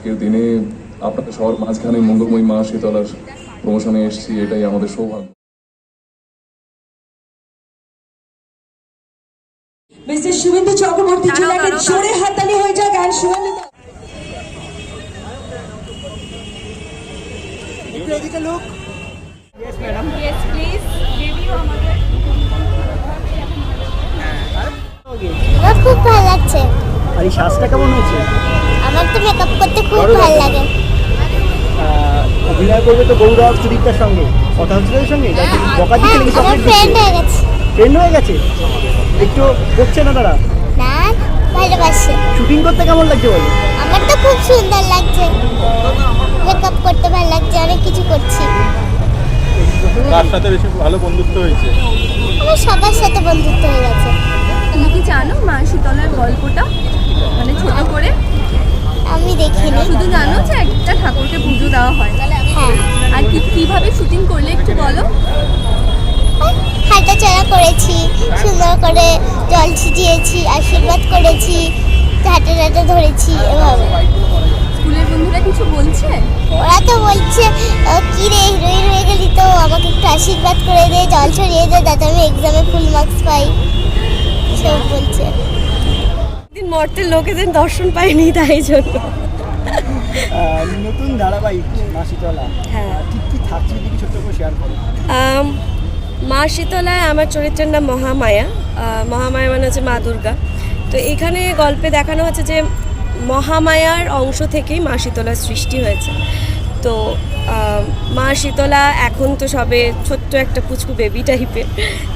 আজকের দিনে আপনাদের সবার মাঝখানে মঙ্গলময়ী মা শীতলার প্রমোশনে এসেছি এটাই আমাদের সৌভাগ্য। মিস্টার শুভেন্দু চক্রবর্তী দাঁড়াও, জোরে হাততালি হয়ে যাক আর শুভেন্দু ইয়েস প্লিজ রিভিউ আমাদের খুব ভালো লাগছে। আর এই সাজটা কেমন হয়েছে? আমার তো মেকআপ করতে খুব ভালো লাগে। অভিনয় করবে তো গৌরব সুদীপ্তার সঙ্গে। কথা হচ্ছিল ওর সঙ্গে? বকা দিচ্ছে নাকি চকলেট ফ্রেন্ড হয়ে গেছে। ফ্রেন্ড হয়ে গেছে? একটু করছে না তারা? না ভালোবাসে। শুটিং করতে কেমন লাগছে বলো? আমার তো খুব সুন্দর লাগছে। মেকআপ করতে ভালো লাগছে অনেক কিছু করছি। কার সাথে বেশি ভালো বন্ধুত্ব হয়েছে? আমার সবার সাথে বন্ধুত্ব হয়ে গেছে। তুমি কি জানো মা শীতলার গল্পটা? মানে ছোট করে? আমি দেখিনি। শুধু জানো যে একটা ঠাকুরকে পুজো দেওয়া হয়। হ্যাঁ। আর কি কীভাবে শুটিং করলে একটু বলো? হাঁটা চলা করেছি সুন্দর করে জল ছিটিয়েছি আশীর্বাদ করেছি হাঁটা টাটা ধরেছি এভাবে। স্কুলের বন্ধুরা কিছু বলছে? ওরা তো বলছে কি রে হিরোইন হয়ে গেলি তো আমাকে একটু আশীর্বাদ করে দে জল ছড়িয়ে দে যাতে আমি এক্সামে ফুল মার্কস পাই। সব বলছে। মর্তের লোকেদের দর্শন পাইনি তাই জন্য। নতুন ধারাবাহিক মাসিতলা হ্যাঁ। ঠিক কি থাকছে যদি ছোট্ট করে শেয়ার করো? মা শীতলায় আমার চরিত্রের নাম মহামায়া। মহামায়া মানে হচ্ছে মা দুর্গা। তো এখানে গল্পে দেখানো হচ্ছে যে মহামায়ার অংশ থেকেই মা শীতলার সৃষ্টি হয়েছে। তো মা শীতলা এখন তো সবে ছোট্ট একটা পুচকু বেবি টাইপের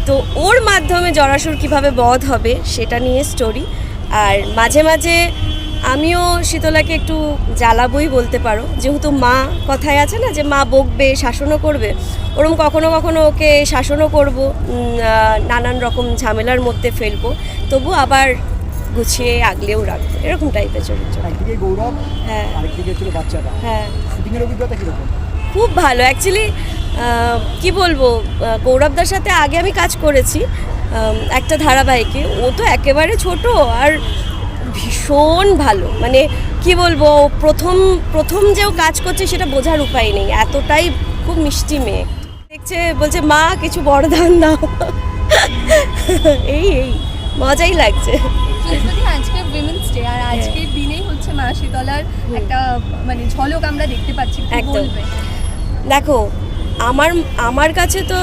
তো ওর মাধ্যমে জরাসুর কীভাবে বধ হবে সেটা নিয়ে স্টোরি আর মাঝে মাঝে আমিও শীতলাকে একটু জ্বালাবই বলতে পারো। যেহেতু মা কথায় আছে না যে মা বকবে শাসনও করবে ওরকম কখনো কখনো ওকে শাসনও করব নানান রকম ঝামেলার মধ্যে ফেলব তবু আবার গুছিয়ে আগলেও রাখব এরকম টাইপের চরিত্র। গৌরব হ্যাঁ। বাচ্চারা হ্যাঁ। অভিজ্ঞতা খুব ভালো। অ্যাকচুয়ালি কি বলব গৌরবদার সাথে আগে আমি কাজ করেছি একটা ধারাবাহিকে ও তো একেবারে ছোট আর ভীষণ ভালো। মানে কি বলব প্রথম প্রথম যে ও কাজ করছে সেটা বোঝার উপায় নেই। এতটাই খুব মিষ্টি মেয়ে। দেখছে বলছে মা কিছু বড়দান দাও। এই এই মজাই লাগছে। আজকে উইমেন্স ডে আর আজকের দিনেই হচ্ছে মা শীতলার একটা মানে ঝলক আমরা দেখতে পাচ্ছি একদম। দেখো আমার আমার কাছে তো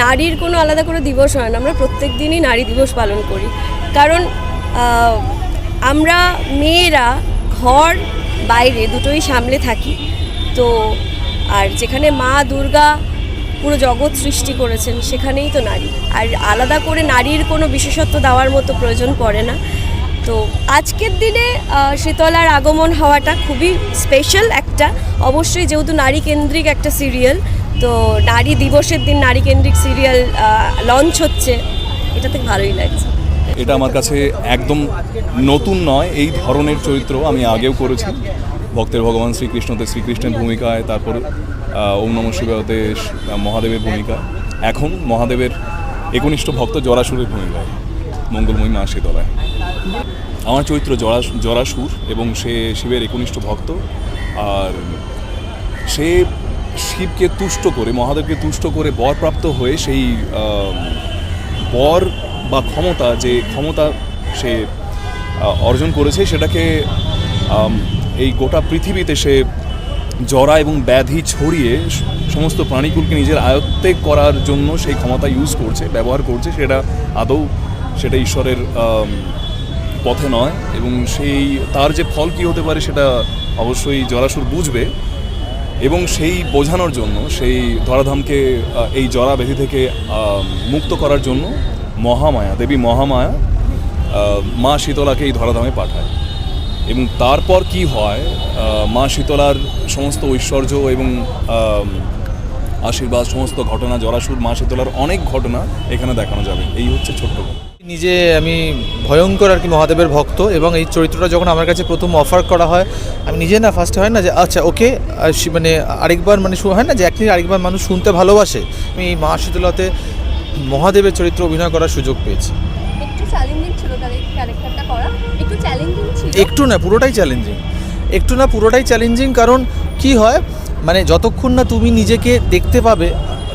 নারীর কোনো আলাদা করে দিবস হয় না। আমরা প্রত্যেক দিনই নারী দিবস পালন করি। কারণ আমরা মেয়েরা ঘর বাইরে দুটোই সামলে থাকি। তো আর যেখানে মা দুর্গা পুরো জগৎ সৃষ্টি করেছেন, সেখানেই তো নারী। আর আলাদা করে নারীর কোনো বিশেষত্ব দেওয়ার মতো প্রয়োজন পড়ে না। তো আজকের দিনে শীতলার আগমন হওয়াটা খুবই স্পেশাল একটা। অবশ্যই যেহেতু নারী কেন্দ্রিক একটা সিরিয়াল তো নারী দিবসের দিন নারী কেন্দ্রিক সিরিয়াল লঞ্চ হচ্ছে। এটাতে ভালোই লাগছে। এটা আমার কাছে একদম নতুন নয়, এই ধরনের চরিত্র আমি আগেও করেছি। ভক্তের ভগবান শ্রীকৃষ্ণতে শ্রীকৃষ্ণের ভূমিকায়, তারপর ওম নম শিবাতে মহাদেবের ভূমিকা। এখন মহাদেবের একনিষ্ঠ ভক্ত জরাসুরের ভূমিকায়, মঙ্গলময়ী মা শীতলায়। আমার চরিত্র জরা, জরাসুর এবং সে শিবের একনিষ্ঠ ভক্ত। আর সে শিবকে তুষ্ট করে, মহাদেবকে তুষ্ট করে বরপ্রাপ্ত হয়ে সেই বর বা ক্ষমতা যে ক্ষমতা সে অর্জন করেছে, সেটাকে এই গোটা পৃথিবীতে সে জরা এবং ব্যাধি ছড়িয়ে সমস্ত প্রাণীকুলকে নিজের আয়ত্তে করার জন্য সেই ক্ষমতা ইউজ করছে, ব্যবহার করছে, সেটা আদৌ সেটা ঈশ্বরের পথে নয় এবং সেই, তার যে ফল কী হতে পারে সেটা অবশ্যই জরাসুর বুঝবে। এবং সেই বোঝানোর জন্য, সেই ধরাধামকে এই জরা ব্যাধি থেকে মুক্ত করার জন্য মহামায়া, দেবী মহামায়া মা শীতলাকে এই ধরাধামে পাঠায় এবং তারপর কি হয় মা শীতলার সমস্ত ঐশ্বর্য এবং আশীর্বাদ, সমস্ত ঘটনা, জরাসুর মা শীতলার অনেক ঘটনা এখানে দেখানো যাবে এই হচ্ছে ছোট্ট। নিজে আমি ভয়ঙ্কর আর কি মহাদেবের ভক্ত এবং এই চরিত্রটা যখন আমার কাছে প্রথম অফার করা হয় আমি নিজে না ফার্স্টে হয় না যে আচ্ছা ওকে মানে আরেকবার মানে হয় না যে একদিন আরেকবার মানুষ শুনতে ভালোবাসে। আমি এই মা শীতলাতে মহাদেবের চরিত্র অভিনয় করার সুযোগ পেয়েছি। একটু না পুরোটাই চ্যালেঞ্জিং একটু না পুরোটাই চ্যালেঞ্জিং কারণ কি হয় মানে যতক্ষণ না তুমি নিজেকে দেখতে পাবে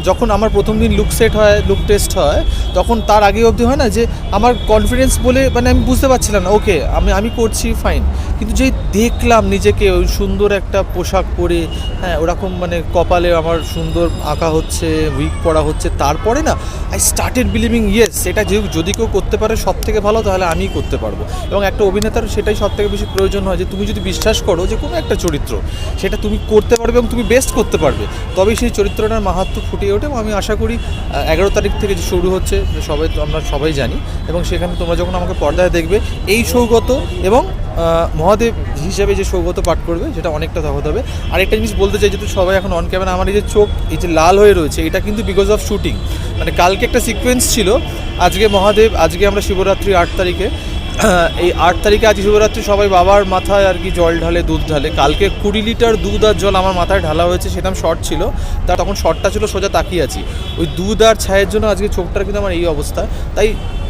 যখন আমার প্রথম দিন লুক সেট হয় লুক টেস্ট হয়, তখন তার আগে অবধি হয় না যে আমার কনফিডেন্স বলে মানে আমি বুঝতে পারছিলাম না ওকে আমি আমি করছি ফাইন কিন্তু যেই দেখলাম নিজেকে ওই সুন্দর একটা পোশাক পরে হ্যাঁ ওরকম মানে কপালে আমার সুন্দর আঁকা হচ্ছে উইক পরা হচ্ছে, তারপরে না আই স্টার্টেড বিলিভিং ইয়েস সেটা যে যদি কেউ করতে পারে সব থেকে ভালো, তাহলে আমিই করতে পারব। এবং একটা অভিনেতার সেটাই সব থেকে বেশি প্রয়োজন হয় যে, তুমি যদি বিশ্বাস করো যে কোনো একটা চরিত্র, সেটা তুমি করতে পারবে এবং তুমি বেস্ট করতে পারবে, তবেই সেই চরিত্রটার মাহাত্ম ফুটিয়ে ওঠে এবং আমি আশা করি এগারো তারিখ থেকে যে শুরু হচ্ছে সবাই, আমরা সবাই জানি এবং সেখানে তোমরা যখন আমাকে পর্দায় দেখবে, এই সৌগত এবং মহাদেব হিসাবে যে সৌগত পাঠ করবে, সেটা অনেকটা তফাৎ হবে। আরেকটা জিনিস বলতে চাই, যেহেতু সবাই এখন অন ক্যামেরা আমার এই যে চোখ, এই যে লাল হয়ে রয়েছে, এটা কিন্তু বিকজ অফ শুটিং মানে কালকে একটা সিকোয়েন্স ছিল, আজকে মহাদেব, আজকে আমরা শিবরাত্রি আট তারিখে এই আট তারিখে আজ শিবরাত্রি সবাই বাবার মাথায় আর কি জল ঢালে, দুধ ঢালে। কালকে কুড়ি লিটার দুধ আর জল আমার মাথায় ঢালা হয়েছে সেরকম শর্ট ছিল। তা তখন শর্টটা ছিল, সোজা তাকিয়ে আছি। ওই দুধ আর ছায়ের জন্য আজকে চোখটার কিন্তু আমার এই অবস্থা। তাই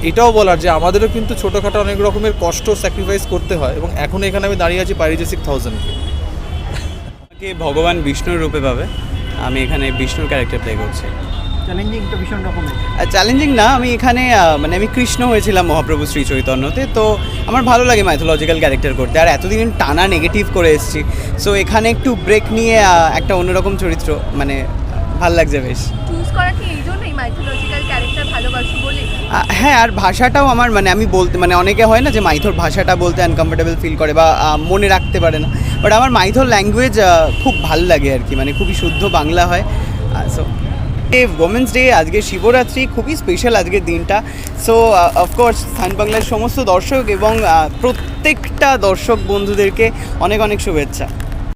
এটাও বলার যে আমাদেরও কিন্তু ছোটোখাটো অনেক রকমের কষ্ট স্যাক্রিফাইস করতে হয় এবং এখন এখানে আমি দাঁড়িয়ে আছি পারিজেসিক থাউজেন্ডকে আমাকে ভগবান বিষ্ণুর রূপে পাবে। আমি এখানে বিষ্ণুর ক্যারেক্টার প্লে করছি। চ্যালেঞ্জিং তো ভীষণ রকমের। চ্যালেঞ্জিং না আমি এখানে মানে আমি কৃষ্ণ হয়েছিলাম মহাপ্রভু শ্রী চৈতন্যতে তো আমার ভালো লাগে মাইথোলজিক্যাল ক্যারেক্টার করতে। আর এতদিন টানা নেগেটিভ করে এসেছি। সো এখানে একটু ব্রেক নিয়ে একটা অন্যরকম চরিত্র মানে ভালো লাগছে বেশ। চুজ করা কি এই জন্যই মাইথোলজিক্যাল ক্যারেক্টার ভালোবাসি বলে? হ্যাঁ আর ভাষাটাও আমার মানে আমি বলতে মানে অনেকে হয় না যে মাইথোর ভাষাটা বলতে আনকমফোর্টেবল ফিল করে বা মনে রাখতে পারে না। বাট আমার মাইথোর ল্যাঙ্গুয়েজ খুব ভালো লাগে আর কি মানে খুবই শুদ্ধ বাংলা হয়। সো ওমেন্স ডে আজকে শিবরাত্রি, খুবই স্পেশাল আজকের দিনটা। সো অফকোর্স স্থান বাংলার সমস্ত দর্শক এবং প্রত্যেকটা দর্শক বন্ধুদেরকে অনেক অনেক শুভেচ্ছা।